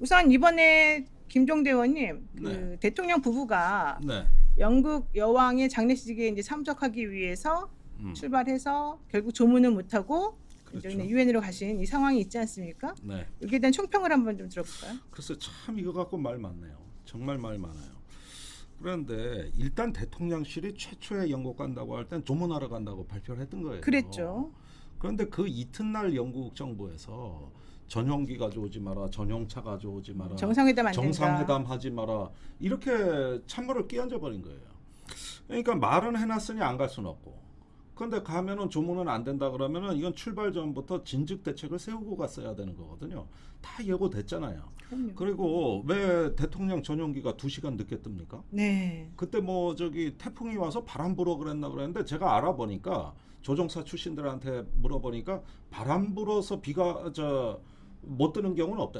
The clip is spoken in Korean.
우선 이번에 김종대 의원님 그 네. 대통령 부부가 네. 영국 여왕의 장례식에 이제 참석하기 위해서 음. 출발해서 결국 조문을 못하고 그렇죠. 유엔으로 가신 이 상황이 있지 않습니까? 네. 여기에 대한 총평을 한번 좀 들어볼까요? 글쎄 참 이거 갖고 말 많네요. 정말 말 많아요. 그런데 일단 대통령실이 최초에 영국 간다고 할 땐 조문하러 간다고 발표를 했던 거예요. 그랬죠. 그런데 그 이튿날 영국 정부에서 전용기 가져오지 마라, 전용차 가져오지 마라, 정상회담 안 된다. 정상회담 하지 마라 이렇게 찬물을 끼얹어 버린 거예요. 그러니까 말은 해놨으니 안 갈 수는 없고. 그런데 가면은 조문은 안 된다 그러면은 이건 출발 전부터 진즉 대책을 세우고 갔어야 되는 거거든요. 다 예고됐잖아요. 그럼요. 그리고 왜 대통령 전용기가 2시간 늦게 뜹니까? 네. 그때 뭐 저기 태풍이 와서 바람 불어 그랬나 그랬는데 제가 알아보니까 조종사 출신들한테 물어보니까 바람 불어서 비가 저 못 뜨는 경우는 없다.